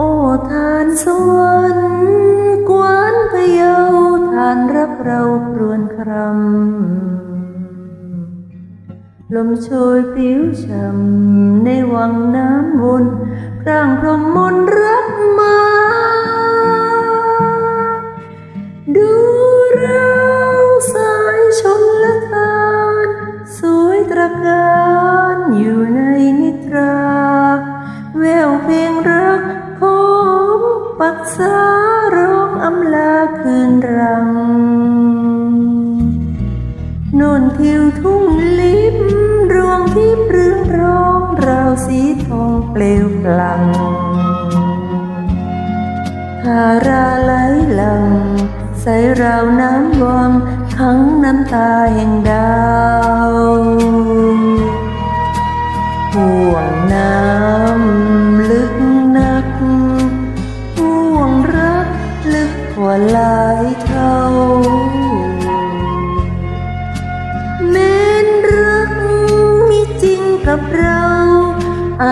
วรรค์กวานพเยาทานรับเราครวนครำลมโชยผิวช่ำในวังน้ำวนพร่างพรหมมนรักมา ดูเราสายชนละทาน สวยตระการอยู่ในนิทรา แววเพลงรัก ปักษาร้องอำลาคืนรังนนทิวทุ่งลิบรวงที่เรืงร้องราวสีทองเปลวพลังทาราไหลหลัง ใส่ราวน้ำวังขังน้ำตาแห่งดาว กับเราอ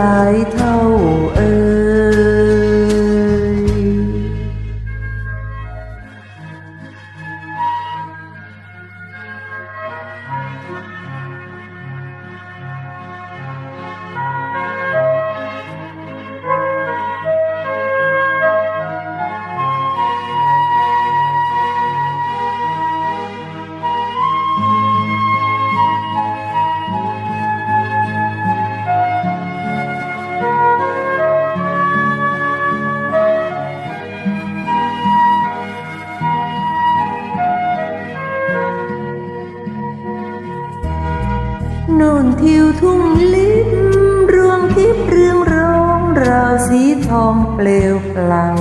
าย นู่นทิวทุ่งลิบรวงทิพย์เรืองรองราวสีทองเปลวพลัง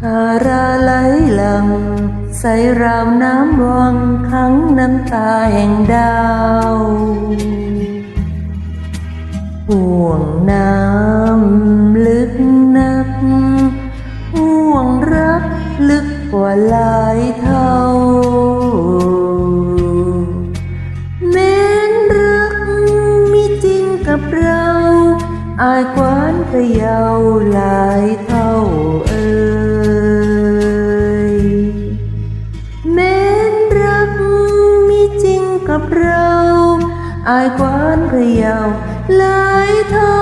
ทาราไหลหลัง ใส่ราวน้ำวังขังน้ำตาแห่งดาวห่วงน้ำลึกนักห่วงรักลึกกว่าหลายเท่าายควานพะเยาหลายเท่าเอ่ยแม้นรักมีจริงกับเรา อายควานพะเยาหลายเท่า